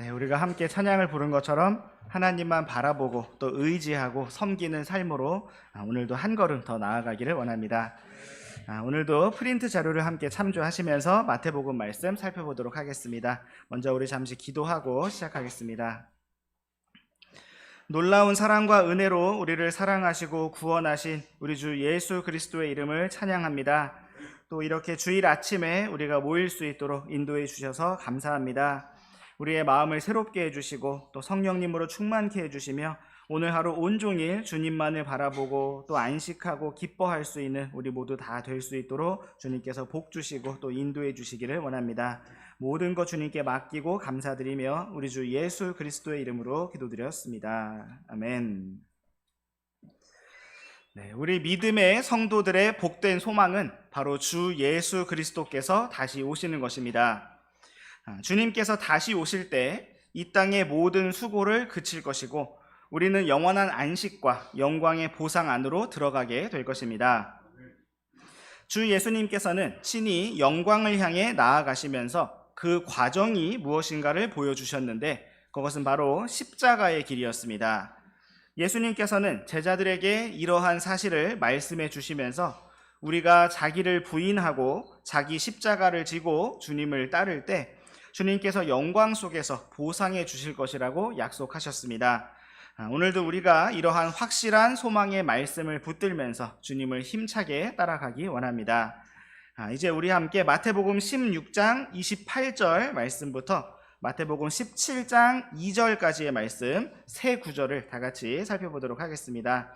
네, 우리가 함께 찬양을 부른 것처럼 하나님만 바라보고 또 의지하고 섬기는 삶으로 아, 오늘도 한 걸음 더 나아가기를 원합니다. 아, 오늘도 프린트 자료를 함께 참조하시면서 마태복음 말씀 살펴보도록 하겠습니다. 먼저 우리 잠시 기도하고 시작하겠습니다. 놀라운 사랑과 은혜로 우리를 사랑하시고 구원하신 우리 주 예수 그리스도의 이름을 찬양합니다. 또 이렇게 주일 아침에 우리가 모일 수 있도록 인도해 주셔서 감사합니다. 우리의 마음을 새롭게 해주시고 또 성령님으로 충만케 해주시며 오늘 하루 온종일 주님만을 바라보고 또 안식하고 기뻐할 수 있는 우리 모두 다 될 수 있도록 주님께서 복 주시고 또 인도해 주시기를 원합니다. 모든 것 주님께 맡기고 감사드리며 우리 주 예수 그리스도의 이름으로 기도드렸습니다. 아멘. 네, 우리 믿음의 성도들의 복된 소망은 바로 주 예수 그리스도께서 다시 오시는 것입니다. 아, 주님께서 다시 오실 때 이 땅의 모든 수고를 그칠 것이고 우리는 영원한 안식과 영광의 보상 안으로 들어가게 될 것입니다. 주 예수님께서는 친히 영광을 향해 나아가시면서 그 과정이 무엇인가를 보여주셨는데 그것은 바로 십자가의 길이었습니다. 예수님께서는 제자들에게 이러한 사실을 말씀해 주시면서 우리가 자기를 부인하고 자기 십자가를 지고 주님을 따를 때 주님께서 영광 속에서 보상해 주실 것이라고 약속하셨습니다. 아, 오늘도 우리가 이러한 확실한 소망의 말씀을 붙들면서 주님을 힘차게 따라가기 원합니다. 아, 이제 우리 함께 마태복음 16장 28절 말씀부터 마태복음 17장 2절까지의 말씀 세 구절을 다 같이 살펴보도록 하겠습니다.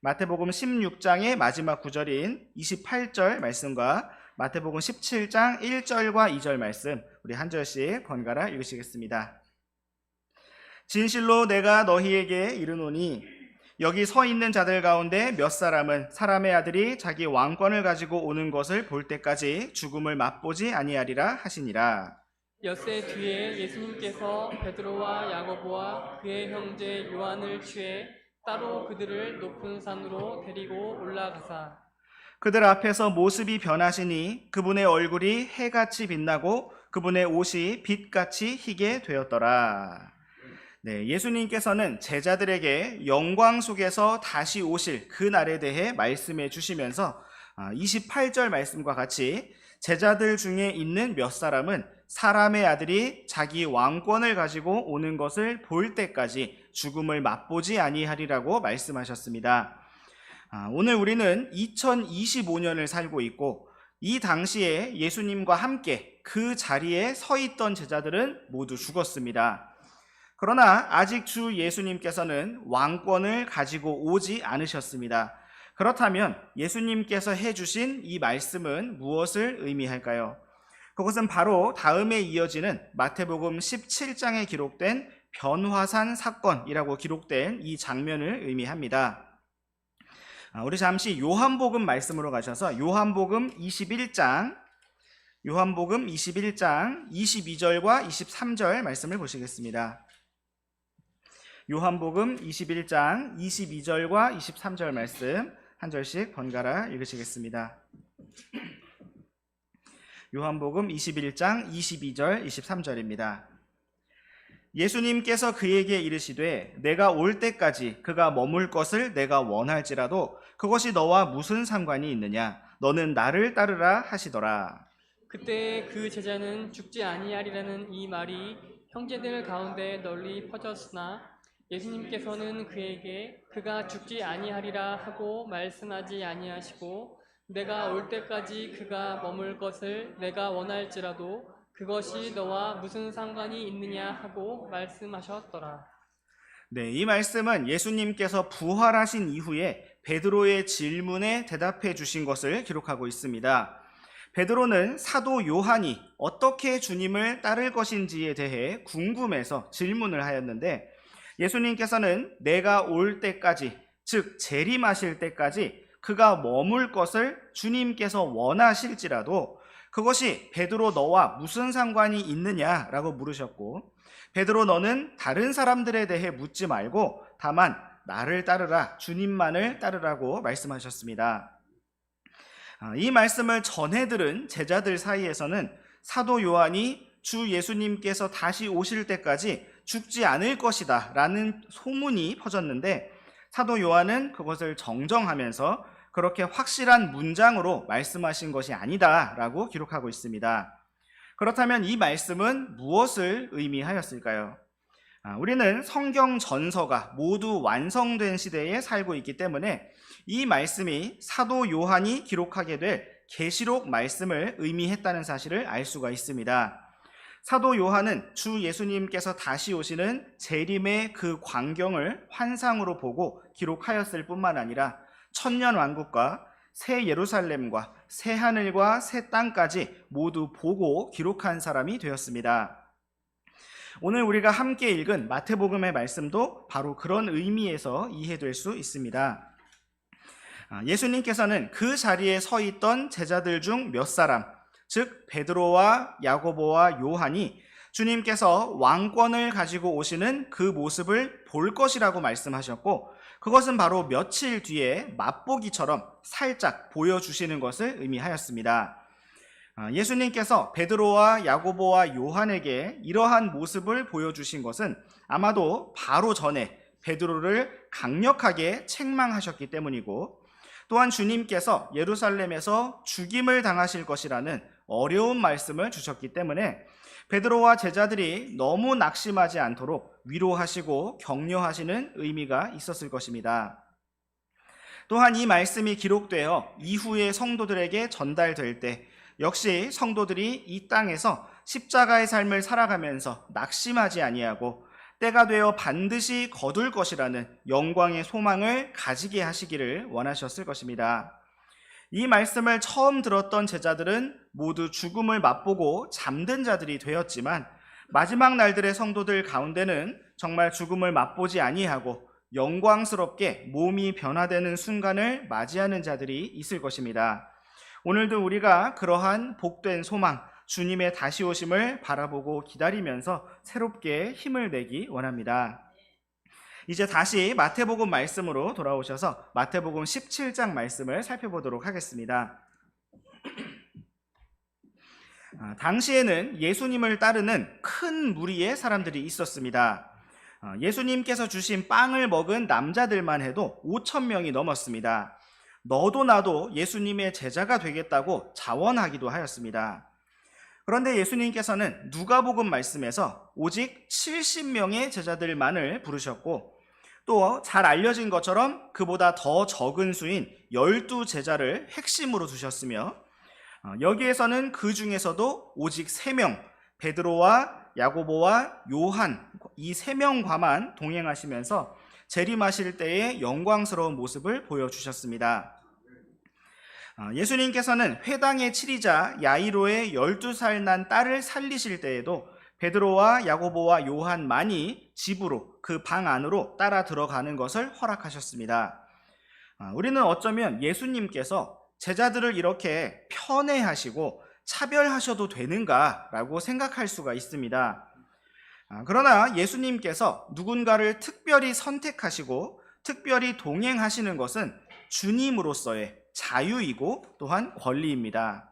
마태복음 16장의 마지막 구절인 28절 말씀과 마태복음 17장 1절과 2절 말씀 우리 한 절씩 번갈아 읽으시겠습니다. 진실로 내가 너희에게 이르노니 여기 서 있는 자들 가운데 몇 사람은 사람의 아들이 자기 왕권을 가지고 오는 것을 볼 때까지 죽음을 맛보지 아니하리라 하시니라. 엿새 뒤에 예수님께서 베드로와 야고보와 그의 형제 요한을 취해 따로 그들을 높은 산으로 데리고 올라가사 그들 앞에서 모습이 변하시니 그분의 얼굴이 해같이 빛나고 그분의 옷이 빛같이 희게 되었더라. 네, 예수님께서는 제자들에게 영광 속에서 다시 오실 그 날에 대해 말씀해 주시면서 28절 말씀과 같이 제자들 중에 있는 몇 사람은 사람의 아들이 자기 왕권을 가지고 오는 것을 볼 때까지 죽음을 맛보지 아니하리라고 말씀하셨습니다. 아, 오늘 우리는 2025년을 살고 있고 이 당시에 예수님과 함께 그 자리에 서 있던 제자들은 모두 죽었습니다. 그러나 아직 주 예수님께서는 왕권을 가지고 오지 않으셨습니다. 그렇다면 예수님께서 해주신 이 말씀은 무엇을 의미할까요? 그것은 바로 다음에 이어지는 마태복음 17장에 기록된 변화산 사건이라고 기록된 이 장면을 의미합니다. 아, 우리 잠시 요한복음 말씀으로 가셔서 요한복음 21장 요한복음 21장 22절과 23절 말씀을 보시겠습니다. 요한복음 21장 22절과 23절 말씀 한 절씩 번갈아 읽으시겠습니다. 요한복음 21장 22절 23절입니다. 예수님께서 그에게 이르시되 내가 올 때까지 그가 머물 것을 내가 원할지라도 그것이 너와 무슨 상관이 있느냐 너는 나를 따르라 하시더라. 그때 그 제자는 죽지 아니하리라는 이 말이 형제들 가운데 널리 퍼졌으나 예수님께서는 그에게 그가 죽지 아니하리라 하고 말씀하지 아니하시고 내가 올 때까지 그가 머물 것을 내가 원할지라도 그것이 너와 무슨 상관이 있느냐 하고 말씀하셨더라. 네, 이 말씀은 예수님께서 부활하신 이후에 베드로의 질문에 대답해 주신 것을 기록하고 있습니다. 베드로는 사도 요한이 어떻게 주님을 따를 것인지에 대해 궁금해서 질문을 하였는데 예수님께서는 내가 올 때까지, 즉 재림하실 때까지 그가 머물 것을 주님께서 원하실지라도 그것이 베드로 너와 무슨 상관이 있느냐라고 물으셨고 베드로 너는 다른 사람들에 대해 묻지 말고 다만 나를 따르라 주님만을 따르라고 말씀하셨습니다. 아, 이 말씀을 전해 들은 제자들 사이에서는 사도 요한이 주 예수님께서 다시 오실 때까지 죽지 않을 것이다 라는 소문이 퍼졌는데 사도 요한은 그것을 정정하면서 그렇게 확실한 문장으로 말씀하신 것이 아니다 라고 기록하고 있습니다. 그렇다면 이 말씀은 무엇을 의미하였을까요? 아, 우리는 성경 전서가 모두 완성된 시대에 살고 있기 때문에 이 말씀이 사도 요한이 기록하게 될 계시록 말씀을 의미했다는 사실을 알 수가 있습니다. 사도 요한은 주 예수님께서 다시 오시는 재림의 그 광경을 환상으로 보고 기록하였을 뿐만 아니라 천년 왕국과 새 예루살렘과 새 하늘과 새 땅까지 모두 보고 기록한 사람이 되었습니다. 오늘 우리가 함께 읽은 마태복음의 말씀도 바로 그런 의미에서 이해될 수 있습니다. 아, 예수님께서는 그 자리에 서 있던 제자들 중 몇 사람, 즉 베드로와 야고보와 요한이 주님께서 왕권을 가지고 오시는 그 모습을 볼 것이라고 말씀하셨고 그것은 바로 며칠 뒤에 맛보기처럼 살짝 보여주시는 것을 의미하였습니다. 아, 예수님께서 베드로와 야고보와 요한에게 이러한 모습을 보여주신 것은 아마도 바로 전에 베드로를 강력하게 책망하셨기 때문이고 또한 주님께서 예루살렘에서 죽임을 당하실 것이라는 어려운 말씀을 주셨기 때문에 베드로와 제자들이 너무 낙심하지 않도록 위로하시고 격려하시는 의미가 있었을 것입니다. 또한 이 말씀이 기록되어 이후의 성도들에게 전달될 때 역시 성도들이 이 땅에서 십자가의 삶을 살아가면서 낙심하지 아니하고 때가 되어 반드시 거둘 것이라는 영광의 소망을 가지게 하시기를 원하셨을 것입니다. 이 말씀을 처음 들었던 제자들은 모두 죽음을 맛보고 잠든 자들이 되었지만 마지막 날들의 성도들 가운데는 정말 죽음을 맛보지 아니하고 영광스럽게 몸이 변화되는 순간을 맞이하는 자들이 있을 것입니다. 오늘도 우리가 그러한 복된 소망, 주님의 다시 오심을 바라보고 기다리면서 새롭게 힘을 내기 원합니다. 이제 다시 마태복음 말씀으로 돌아오셔서 마태복음 17장 말씀을 살펴보도록 하겠습니다. 아, 당시에는 예수님을 따르는 큰 무리의 사람들이 있었습니다. 아, 예수님께서 주신 빵을 먹은 남자들만 해도 5천 명이 넘었습니다. 너도 나도 예수님의 제자가 되겠다고 자원하기도 하였습니다. 그런데 예수님께서는 누가복음 말씀에서 오직 70명의 제자들만을 부르셨고 또 잘 알려진 것처럼 그보다 더 적은 수인 12제자를 핵심으로 두셨으며 어, 여기에서는 그 중에서도 오직 3명 베드로와 야고보와 요한 이 3명과만 동행하시면서 재림하실 때의 영광스러운 모습을 보여주셨습니다. 어, 예수님께서는 회당의 치리자 야이로의 12살 난 딸을 살리실 때에도 베드로와 야고보와 요한만이 집으로 그 방 안으로 따라 들어가는 것을 허락하셨습니다. 어, 우리는 어쩌면 예수님께서 제자들을 이렇게 편애하시고 차별하셔도 되는가라고 생각할 수가 있습니다. 아, 그러나 예수님께서 누군가를 특별히 선택하시고 특별히 동행하시는 것은 주님으로서의 자유이고 또한 권리입니다.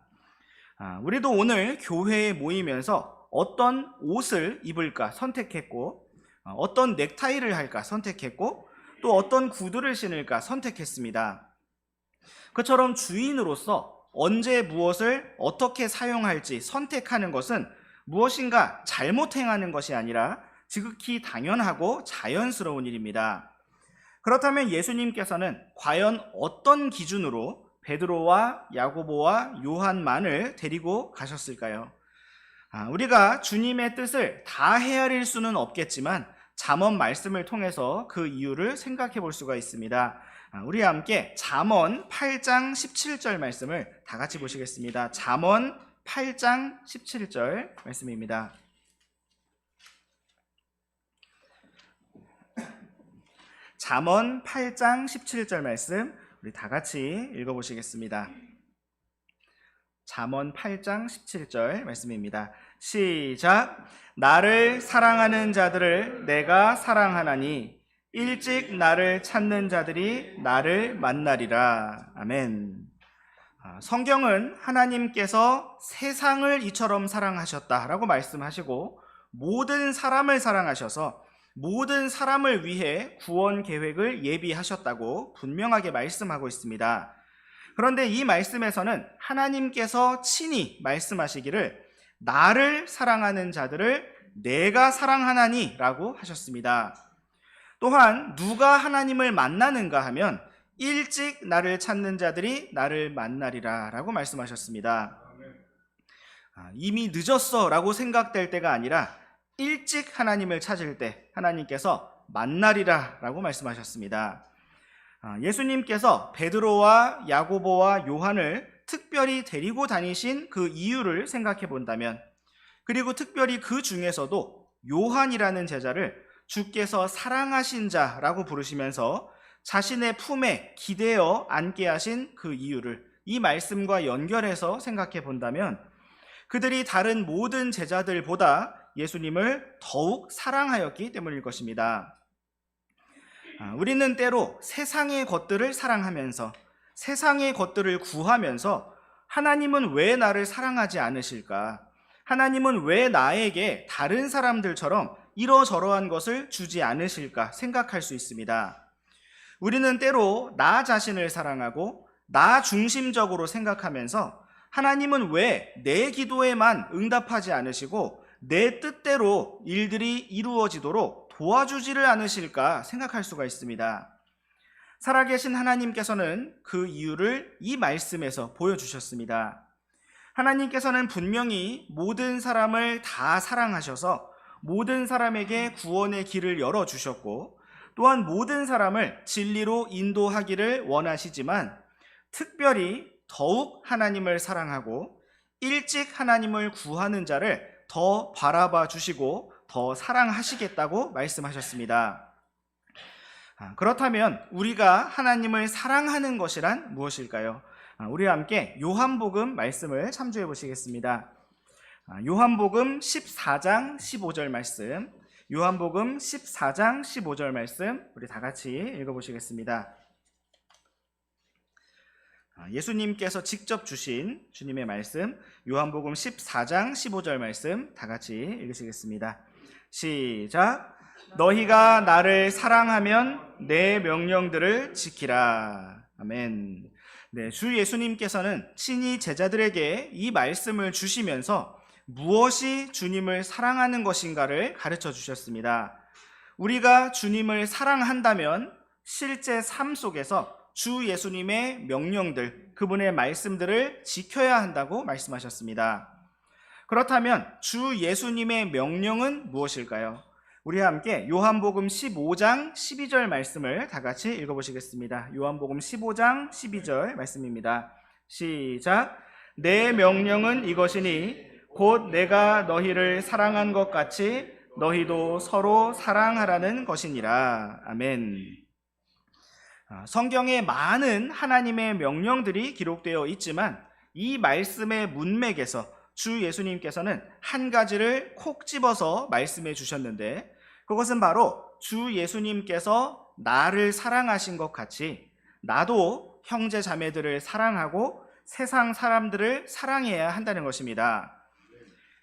아, 우리도 오늘 교회에 모이면서 어떤 옷을 입을까 선택했고, 어, 어떤 넥타이를 할까 선택했고, 또 어떤 구두를 신을까 선택했습니다. 그처럼 주인으로서 언제 무엇을 어떻게 사용할지 선택하는 것은 무엇인가 잘못 행하는 것이 아니라 지극히 당연하고 자연스러운 일입니다. 그렇다면 예수님께서는 과연 어떤 기준으로 베드로와 야고보와 요한만을 데리고 가셨을까요? 아, 우리가 주님의 뜻을 다 헤아릴 수는 없겠지만 잠언 말씀을 통해서 그 이유를 생각해 볼 수가 있습니다. 아, 우리 함께 잠언 8장 17절 말씀을 다 같이 보시겠습니다. 잠언 8장 17절 말씀입니다. 잠언 8장 17절 말씀 우리 다 같이 읽어 보시겠습니다. 잠언 8장 17절 말씀입니다. 시작. 나를 사랑하는 자들을 내가 사랑하나니 일찍 나를 찾는 자들이 나를 만나리라. 아멘. 아, 성경은 하나님께서 세상을 이처럼 사랑하셨다라고 말씀하시고 모든 사람을 사랑하셔서 모든 사람을 위해 구원 계획을 예비하셨다고 분명하게 말씀하고 있습니다. 그런데 이 말씀에서는 하나님께서 친히 말씀하시기를 나를 사랑하는 자들을 내가 사랑하나니 라고 하셨습니다. 또한 누가 하나님을 만나는가 하면 일찍 나를 찾는 자들이 나를 만나리라 라고 말씀하셨습니다. 아, 이미 늦었어 라고 생각될 때가 아니라 일찍 하나님을 찾을 때 하나님께서 만나리라 라고 말씀하셨습니다. 아, 예수님께서 베드로와 야고보와 요한을 특별히 데리고 다니신 그 이유를 생각해 본다면 그리고 특별히 그 중에서도 요한이라는 제자를 주께서 사랑하신 자라고 부르시면서 자신의 품에 기대어 앉게 하신 그 이유를 이 말씀과 연결해서 생각해 본다면 그들이 다른 모든 제자들보다 예수님을 더욱 사랑하였기 때문일 것입니다. 아, 우리는 때로 세상의 것들을 사랑하면서 세상의 것들을 구하면서 하나님은 왜 나를 사랑하지 않으실까? 하나님은 왜 나에게 다른 사람들처럼 이러저러한 것을 주지 않으실까 생각할 수 있습니다. 우리는 때로 나 자신을 사랑하고 나 중심적으로 생각하면서 하나님은 왜 내 기도에만 응답하지 않으시고 내 뜻대로 일들이 이루어지도록 도와주지를 않으실까 생각할 수가 있습니다. 살아계신 하나님께서는 그 이유를 이 말씀에서 보여주셨습니다. 하나님께서는 분명히 모든 사람을 다 사랑하셔서 모든 사람에게 구원의 길을 열어주셨고 또한 모든 사람을 진리로 인도하기를 원하시지만 특별히 더욱 하나님을 사랑하고 일찍 하나님을 구하는 자를 더 바라봐 주시고 더 사랑하시겠다고 말씀하셨습니다. 아, 그렇다면 우리가 하나님을 사랑하는 것이란 무엇일까요? 아, 우리와 함께 요한복음 말씀을 참조해 보시겠습니다. 아, 요한복음 14장 15절 말씀, 요한복음 14장 15절 말씀 우리 다 같이 읽어 보시겠습니다. 아, 예수님께서 직접 주신 주님의 말씀 요한복음 14장 15절 말씀 다 같이 읽으시겠습니다. 시작. 너희가 나를 사랑하면 내 명령들을 지키라. 아멘. 네, 주 예수님께서는 친히 제자들에게 이 말씀을 주시면서 무엇이 주님을 사랑하는 것인가를 가르쳐 주셨습니다. 우리가 주님을 사랑한다면 실제 삶 속에서 주 예수님의 명령들, 그분의 말씀들을 지켜야 한다고 말씀하셨습니다. 그렇다면 주 예수님의 명령은 무엇일까요? 우리와 함께 요한복음 15장 12절 말씀을 다 같이 읽어보시겠습니다. 요한복음 15장 12절 말씀입니다. 시작. 내 명령은 이것이니 곧 내가 너희를 사랑한 것 같이 너희도 서로 사랑하라는 것이니라. 아멘. 아, 성경에 많은 하나님의 명령들이 기록되어 있지만 이 말씀의 문맥에서 주 예수님께서는 한 가지를 콕 집어서 말씀해 주셨는데 그것은 바로 주 예수님께서 나를 사랑하신 것 같이 나도 형제 자매들을 사랑하고 세상 사람들을 사랑해야 한다는 것입니다.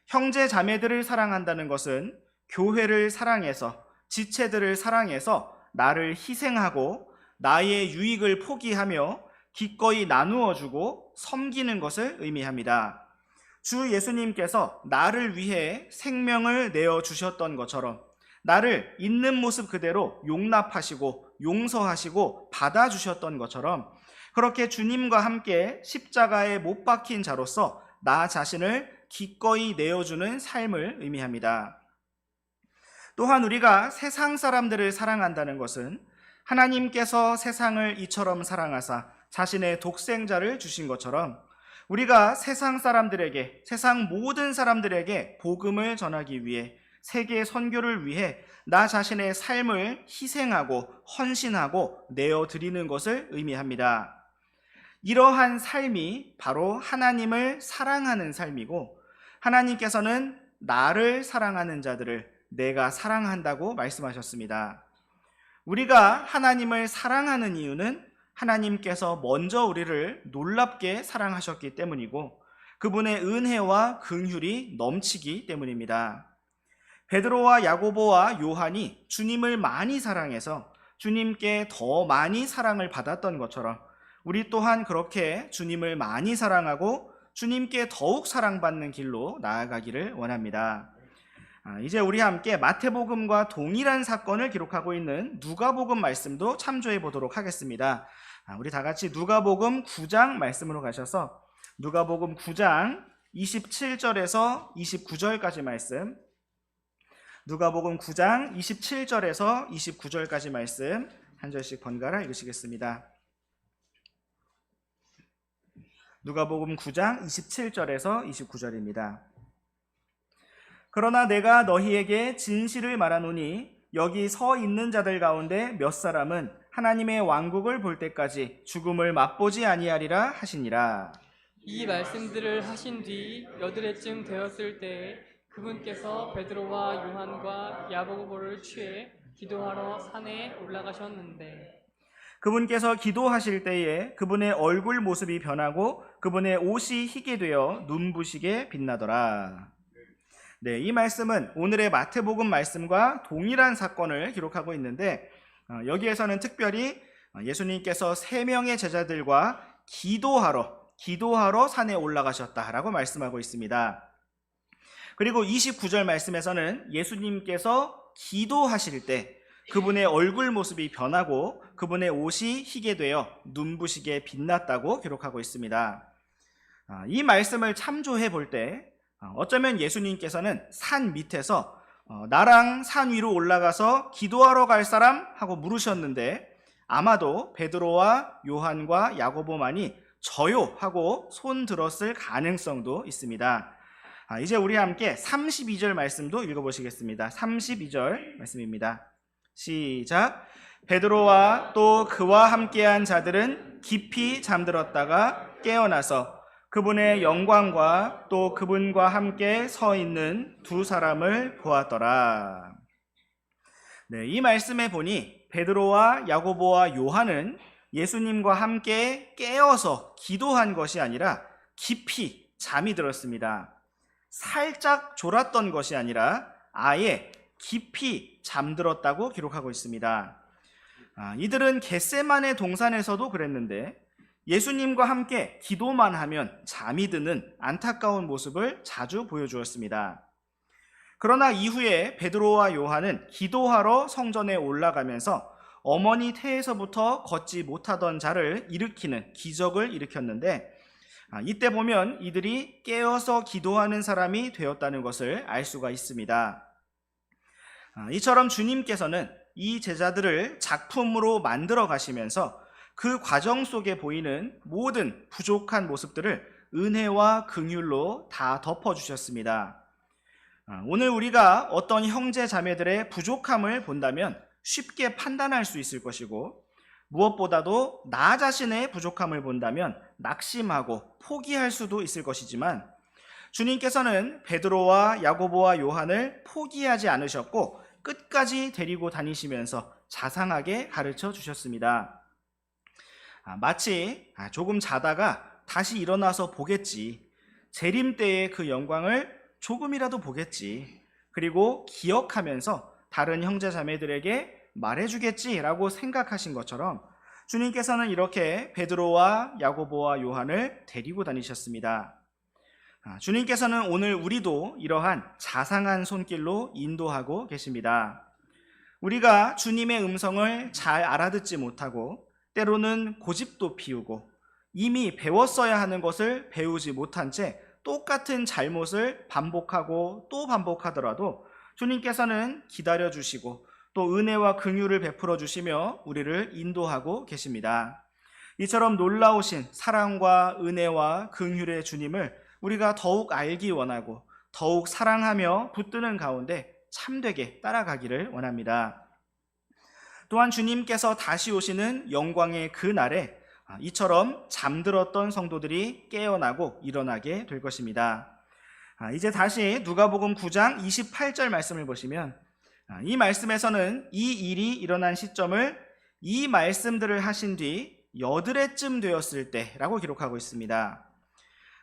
형제 자매들을 사랑한다는 것은 교회를 사랑해서 지체들을 사랑해서 나를 희생하고 나의 유익을 포기하며 기꺼이 나누어 주고 섬기는 것을 의미합니다. 주 예수님께서 나를 위해 생명을 내어 주셨던 것처럼 나를 있는 모습 그대로 용납하시고 용서하시고 받아주셨던 것처럼 그렇게 주님과 함께 십자가에 못 박힌 자로서 나 자신을 기꺼이 내어주는 삶을 의미합니다. 또한 우리가 세상 사람들을 사랑한다는 것은 하나님께서 세상을 이처럼 사랑하사 자신의 독생자를 주신 것처럼 우리가 세상 사람들에게, 세상 모든 사람들에게 복음을 전하기 위해 세계 선교를 위해 나 자신의 삶을 희생하고 헌신하고 내어 드리는 것을 의미합니다. 이러한 삶이 바로 하나님을 사랑하는 삶이고 하나님께서는 나를 사랑하는 자들을 내가 사랑한다고 말씀하셨습니다. 우리가 하나님을 사랑하는 이유는 하나님께서 먼저 우리를 놀랍게 사랑하셨기 때문이고 그분의 은혜와 긍휼이 넘치기 때문입니다. 베드로와 야고보와 요한이 주님을 많이 사랑해서 주님께 더 많이 사랑을 받았던 것처럼 우리 또한 그렇게 주님을 많이 사랑하고 주님께 더욱 사랑받는 길로 나아가기를 원합니다. 아, 이제 우리 함께 마태복음과 동일한 사건을 기록하고 있는 누가복음 말씀도 참조해 보도록 하겠습니다. 아, 우리 다 같이 누가복음 9장 말씀으로 가셔서 누가복음 9장 27절에서 29절까지 말씀 누가복음 9장 27절에서 29절까지 말씀 한 절씩 번갈아 읽으시겠습니다. 누가복음 9장 27절에서 29절입니다. 그러나 내가 너희에게 진실을 말하노니 여기 서 있는 자들 가운데 몇 사람은 하나님의 왕국을 볼 때까지 죽음을 맛보지 아니하리라 하시니라. 이 말씀들을 하신 뒤 여드레쯤 되었을 때에 그분께서 베드로와 요한과 야고보를 취해 기도하러 산에 올라가셨는데 그분께서 기도하실 때에 그분의 얼굴 모습이 변하고 그분의 옷이 희게 되어 눈부시게 빛나더라. 네, 이 말씀은 오늘의 마태복음 말씀과 동일한 사건을 기록하고 있는데 어, 여기에서는 특별히 어, 예수님께서 세 명의 제자들과 기도하러 기도하러 산에 올라가셨다라고 말씀하고 있습니다. 그리고 29절 말씀에서는 예수님께서 기도하실 때 그분의 얼굴 모습이 변하고 그분의 옷이 희게 되어 눈부시게 빛났다고 기록하고 있습니다. 아, 이 말씀을 참조해 볼 때 어쩌면 예수님께서는 산 밑에서 어, 나랑 산 위로 올라가서 기도하러 갈 사람 하고 물으셨는데 아마도 베드로와 요한과 야고보만이 저요 하고 손 들었을 가능성도 있습니다. 아, 이제 우리 함께 32절 말씀도 읽어보시겠습니다. 32절 말씀입니다. 시작. 베드로와 또 그와 함께한 자들은 깊이 잠들었다가 깨어나서 그분의 영광과 또 그분과 함께 서 있는 두 사람을 보았더라. 네, 이 말씀에 보니 베드로와 야고보와 요한은 예수님과 함께 깨어서 기도한 것이 아니라 깊이 잠이 들었습니다. 살짝 졸았던 것이 아니라 아예 깊이 잠들었다고 기록하고 있습니다. 아, 이들은 겟세만의 동산에서도 그랬는데 예수님과 함께 기도만 하면 잠이 드는 안타까운 모습을 자주 보여주었습니다. 그러나 이후에 베드로와 요한은 기도하러 성전에 올라가면서 어머니 태에서부터 걷지 못하던 자를 일으키는 기적을 일으켰는데 아, 이때 보면 이들이 깨어서 기도하는 사람이 되었다는 것을 알 수가 있습니다. 아, 이처럼 주님께서는 이 제자들을 작품으로 만들어 가시면서 그 과정 속에 보이는 모든 부족한 모습들을 은혜와 긍휼로 다 덮어 주셨습니다. 아, 오늘 우리가 어떤 형제 자매들의 부족함을 본다면 쉽게 판단할 수 있을 것이고 무엇보다도 나 자신의 부족함을 본다면 낙심하고 포기할 수도 있을 것이지만 주님께서는 베드로와 야고보와 요한을 포기하지 않으셨고 끝까지 데리고 다니시면서 자상하게 가르쳐 주셨습니다. 아, 마치 아, 조금 자다가 다시 일어나서 보겠지. 재림 때의 그 영광을 조금이라도 보겠지. 그리고 기억하면서 다른 형제 자매들에게 말해주겠지라고 생각하신 것처럼 주님께서는 이렇게 베드로와 야고보와 요한을 데리고 다니셨습니다. 아, 주님께서는 오늘 우리도 이러한 자상한 손길로 인도하고 계십니다. 우리가 주님의 음성을 잘 알아듣지 못하고 때로는 고집도 피우고 이미 배웠어야 하는 것을 배우지 못한 채 똑같은 잘못을 반복하고 또 반복하더라도 주님께서는 기다려 주시고 또 은혜와 긍휼을 베풀어 주시며 우리를 인도하고 계십니다. 이처럼 놀라우신 사랑과 은혜와 긍휼의 주님을 우리가 더욱 알기 원하고 더욱 사랑하며 붙드는 가운데 참되게 따라가기를 원합니다. 또한 주님께서 다시 오시는 영광의 그 날에 이처럼 잠들었던 성도들이 깨어나고 일어나게 될 것입니다. 아, 이제 다시 누가복음 9장 28절 말씀을 보시면 아, 이 말씀에서는 이 일이 일어난 시점을 이 말씀들을 하신 뒤 여드레쯤 되었을 때라고 기록하고 있습니다.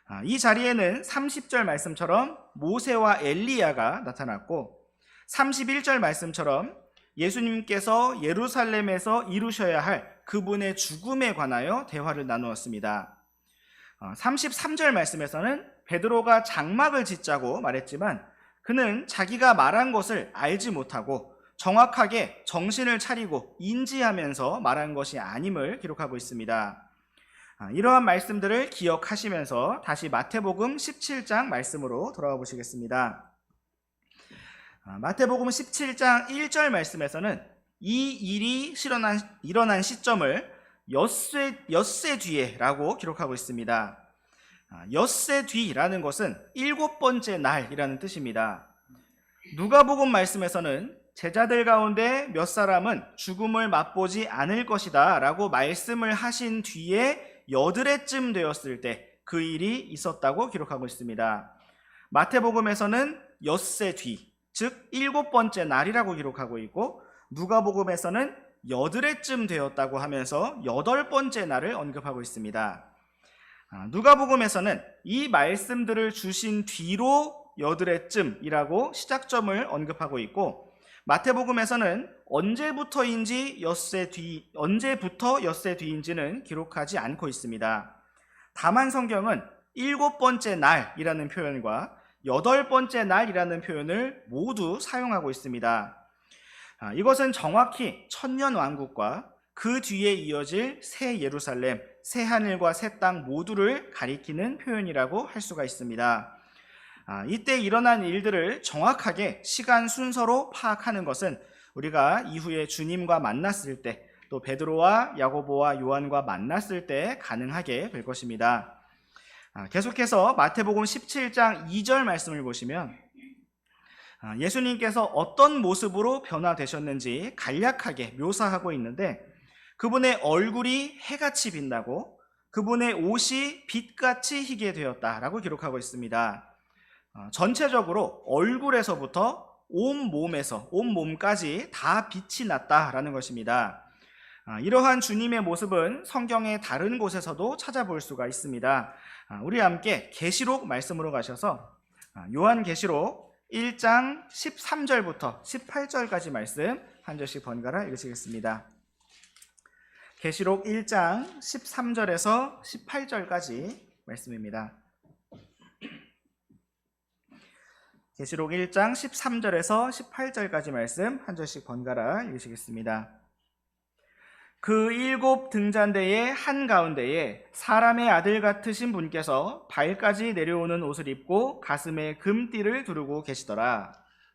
아, 이 자리에는 30절 말씀처럼 모세와 엘리야가 나타났고 31절 말씀처럼 예수님께서 예루살렘에서 이루셔야 할 그분의 죽음에 관하여 대화를 나누었습니다. 33절 말씀에서는 베드로가 장막을 짓자고 말했지만 그는 자기가 말한 것을 알지 못하고 정확하게 정신을 차리고 인지하면서 말한 것이 아님을 기록하고 있습니다. 아, 이러한 말씀들을 기억하시면서 다시 마태복음 17장 말씀으로 돌아와 보시겠습니다. 아, 마태복음 17장 1절 말씀에서는 이 일이 실현한, 일어난 시점을 엿새, 엿새 뒤에 라고 기록하고 있습니다. 아, 엿새 뒤라는 것은 일곱 번째 날이라는 뜻입니다. 누가복음 말씀에서는 제자들 가운데 몇 사람은 죽음을 맛보지 않을 것이다 라고 말씀을 하신 뒤에 여드레쯤 되었을 때 그 일이 있었다고 기록하고 있습니다. 마태복음에서는 엿새 뒤, 즉 일곱 번째 날이라고 기록하고 있고 누가복음에서는 여드레쯤 되었다고 하면서 여덟 번째 날을 언급하고 있습니다. 아, 누가복음에서는 이 말씀들을 주신 뒤로 여드레쯤이라고 시작점을 언급하고 있고 마태복음에서는 언제부터인지 엿새 뒤 언제부터 엿새 뒤인지는 기록하지 않고 있습니다. 다만 성경은 일곱 번째 날이라는 표현과 여덟 번째 날이라는 표현을 모두 사용하고 있습니다. 아, 이것은 정확히 천년 왕국과 그 뒤에 이어질 새 예루살렘, 새 하늘과 새 땅 모두를 가리키는 표현이라고 할 수가 있습니다. 아, 이때 일어난 일들을 정확하게 시간 순서로 파악하는 것은 우리가 이후에 주님과 만났을 때, 또 베드로와 야고보와 요한과 만났을 때 가능하게 될 것입니다. 아, 계속해서 마태복음 17장 2절 말씀을 보시면 아, 예수님께서 어떤 모습으로 변화되셨는지 간략하게 묘사하고 있는데 그분의 얼굴이 해같이 빛나고 그분의 옷이 빛같이 희게 되었다라고 기록하고 있습니다. 어, 전체적으로 얼굴에서부터 온 몸에서 온 몸까지 다 빛이 났다라는 것입니다. 아, 이러한 주님의 모습은 성경의 다른 곳에서도 찾아볼 수가 있습니다. 아, 우리 함께 계시록 말씀으로 가셔서 아, 요한 계시록 1장 13절부터 18절까지 말씀 한 절씩 번갈아 읽으시겠습니다. 계시록 1장 13절에서 18절까지 말씀입니다. 계시록 1장 13절에서 18절까지 말씀 한 절씩 번갈아 읽으시겠습니다. 그 일곱 등잔대의 한 가운데에 사람의 아들 같으신 분께서 발까지 내려오는 옷을 입고 가슴에 금띠를 두르고 계시더라.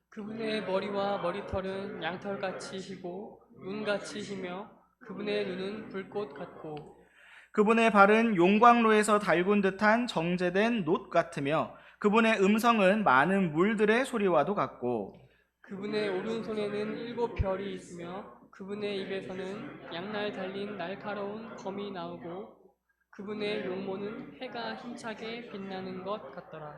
그분의 머리와 머리털은 양털같이 희고 눈같이 희며 그분의 눈은 불꽃 같고 그분의 발은 용광로에서 달군 듯한 정제된 놋 같으며 그분의 음성은 많은 물들의 소리와도 같고 그분의 오른손에는 일곱 별이 있으며 그분의 입에서는 양날 달린 날카로운 검이 나오고 그분의 용모는 해가 힘차게 빛나는 것 같더라.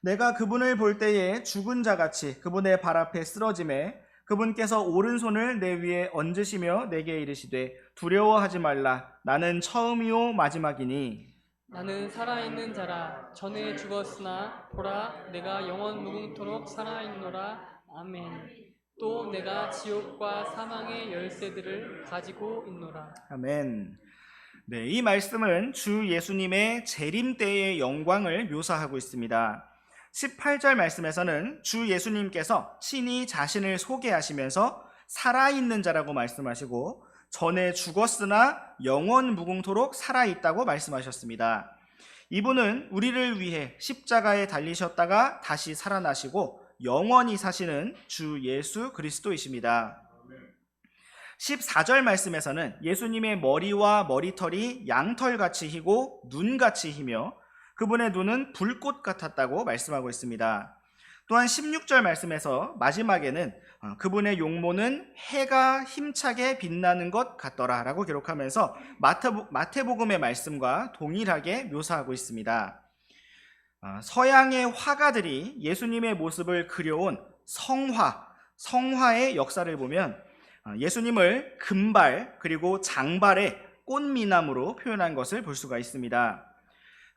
내가 그분을 볼 때에 죽은 자같이 그분의 발 앞에 쓰러짐에 그분께서 오른손을 내 위에 얹으시며 내게 이르시되 두려워하지 말라 나는 처음이요 마지막이니 나는 살아있는 자라 전에 죽었으나 보라 내가 영원 무궁토록 살아있노라 아멘. 또 내가 지옥과 사망의 열쇠들을 가지고 있노라. 아멘. 네, 이 말씀은 주 예수님의 재림 때의 영광을 묘사하고 있습니다. 18절 말씀에서는 주 예수님께서 친히 자신을 소개하시면서 살아있는 자라고 말씀하시고 전에 죽었으나 영원 무궁토록 살아있다고 말씀하셨습니다. 이분은 우리를 위해 십자가에 달리셨다가 다시 살아나시고 영원히 사시는 주 예수 그리스도이십니다. 14절 말씀에서는 예수님의 머리와 머리털이 양털같이 희고 눈같이 희며 그분의 눈은 불꽃 같았다고 말씀하고 있습니다. 또한 16절 말씀에서 마지막에는 어, 그분의 용모는 해가 힘차게 빛나는 것 같더라 라고 기록하면서 마태복음의 말씀과 동일하게 묘사하고 있습니다. 어, 서양의 화가들이 예수님의 모습을 그려온 성화, 성화의 역사를 보면 어, 예수님을 금발 그리고 장발에 꽃미남으로 표현한 것을 볼 수가 있습니다.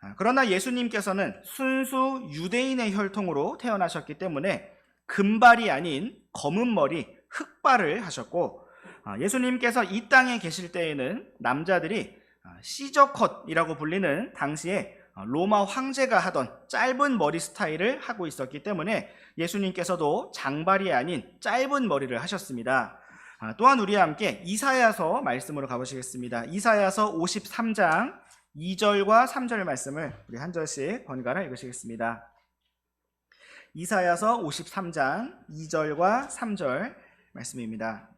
아, 그러나 예수님께서는 순수 유대인의 혈통으로 태어나셨기 때문에 금발이 아닌 검은 머리, 흑발을 하셨고 아, 예수님께서 이 땅에 계실 때에는 남자들이 아, 시저컷이라고 불리는 당시에 아, 로마 황제가 하던 짧은 머리 스타일을 하고 있었기 때문에 예수님께서도 장발이 아닌 짧은 머리를 하셨습니다. 아, 또한 우리와 함께 이사야서 말씀으로 가보시겠습니다. 이사야서 53장 2절과 3절 말씀을 우리 한 절씩 번갈아 읽으시겠습니다. 이사야서 53장 2절과 3절 말씀입니다.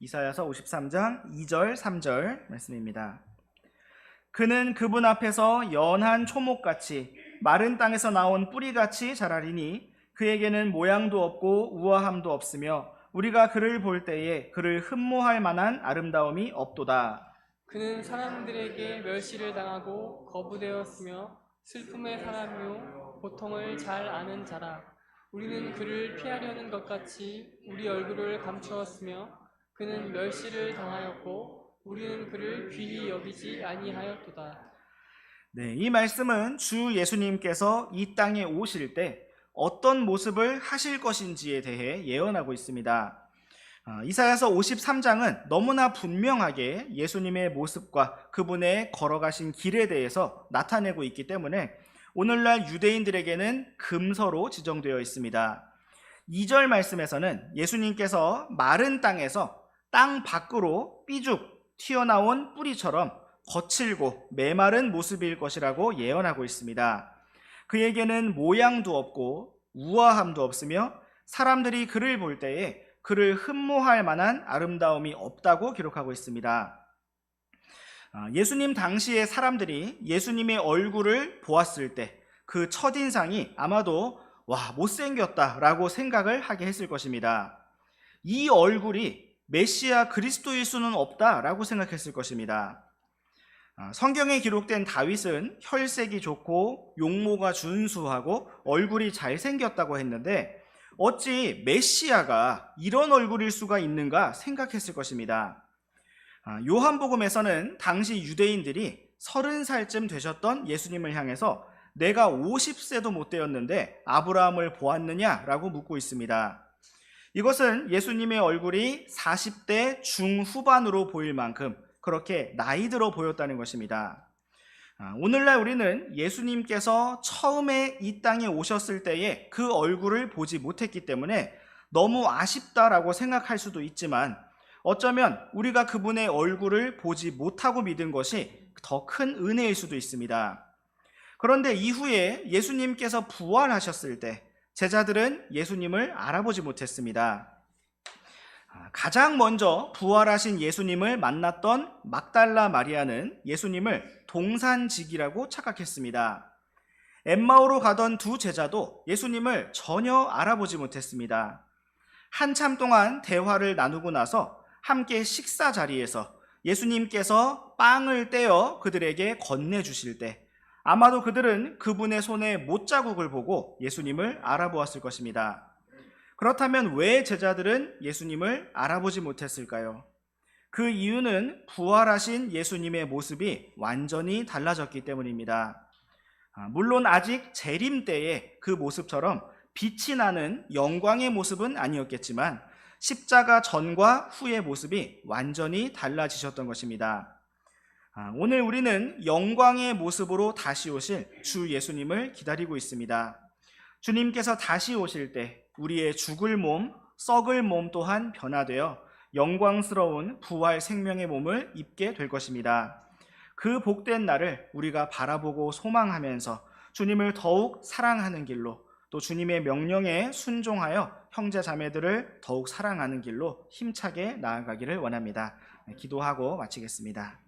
이사야서 53장 2절 3절 말씀입니다. 그는 그분 앞에서 연한 초목같이 마른 땅에서 나온 뿌리같이 자라리니 그에게는 모양도 없고 우아함도 없으며 우리가 그를 볼 때에 그를 흠모할 만한 아름다움이 없도다. 그는 사람들에게 멸시를 당하고 거부되었으며 슬픔의 사람이요 고통을 잘 아는 자라. 우리는 그를 피하려는 것 같이 우리 얼굴을 감추었으며 그는 멸시를 당하였고 우리는 그를 귀히 여기지 아니하였도다. 네, 이 말씀은 주 예수님께서 이 땅에 오실 때 어떤 모습을 하실 것인지에 대해 예언하고 있습니다. 아, 이사야서 53장은 너무나 분명하게 예수님의 모습과 그분의 걸어가신 길에 대해서 나타내고 있기 때문에 오늘날 유대인들에게는 금서로 지정되어 있습니다. 2절 말씀에서는 예수님께서 마른 땅에서 땅 밖으로 삐죽 튀어나온 뿌리처럼 거칠고 메마른 모습일 것이라고 예언하고 있습니다. 그에게는 모양도 없고 우아함도 없으며 사람들이 그를 볼 때에 그를 흠모할 만한 아름다움이 없다고 기록하고 있습니다. 아, 예수님 당시의 사람들이 예수님의 얼굴을 보았을 때 그 첫인상이 아마도 와, 못생겼다라고 생각을 하게 했을 것입니다. 이 얼굴이 메시아 그리스도 일 수는 없다라고 생각했을 것입니다. 아, 성경에 기록된 다윗은 혈색이 좋고 용모가 준수하고 얼굴이 잘생겼다고 했는데 어찌 메시아가 이런 얼굴일 수가 있는가 생각했을 것입니다. 아, 요한복음에서는 당시 유대인들이 서른 살쯤 되셨던 예수님을 향해서 내가 50세도 못 되었는데 아브라함을 보았느냐라고 묻고 있습니다. 이것은 예수님의 얼굴이 40대 중후반으로 보일 만큼 그렇게 나이 들어 보였다는 것입니다. 아, 오늘날 우리는 예수님께서 처음에 이 땅에 오셨을 때에 그 얼굴을 보지 못했기 때문에 너무 아쉽다라고 생각할 수도 있지만 어쩌면 우리가 그분의 얼굴을 보지 못하고 믿은 것이 더 큰 은혜일 수도 있습니다. 그런데 이후에 예수님께서 부활하셨을 때 제자들은 예수님을 알아보지 못했습니다. 아, 가장 먼저 부활하신 예수님을 만났던 막달라 마리아는 예수님을 동산직이라고 착각했습니다. 엠마오로 가던 두 제자도 예수님을 전혀 알아보지 못했습니다. 한참 동안 대화를 나누고 나서 함께 식사 자리에서 예수님께서 빵을 떼어 그들에게 건네주실 때 아마도 그들은 그분의 손에 못자국을 보고 예수님을 알아보았을 것입니다. 그렇다면 왜 제자들은 예수님을 알아보지 못했을까요? 그 이유는 부활하신 예수님의 모습이 완전히 달라졌기 때문입니다. 아, 물론 아직 재림 때의 그 모습처럼 빛이 나는 영광의 모습은 아니었겠지만 십자가 전과 후의 모습이 완전히 달라지셨던 것입니다. 아, 오늘 우리는 영광의 모습으로 다시 오실 주 예수님을 기다리고 있습니다. 주님께서 다시 오실 때 우리의 죽을 몸, 썩을 몸 또한 변화되어 영광스러운 부활 생명의 몸을 입게 될 것입니다. 그 복된 날을 우리가 바라보고 소망하면서 주님을 더욱 사랑하는 길로 또 주님의 명령에 순종하여 형제 자매들을 더욱 사랑하는 길로 힘차게 나아가기를 원합니다. 기도하고 마치겠습니다.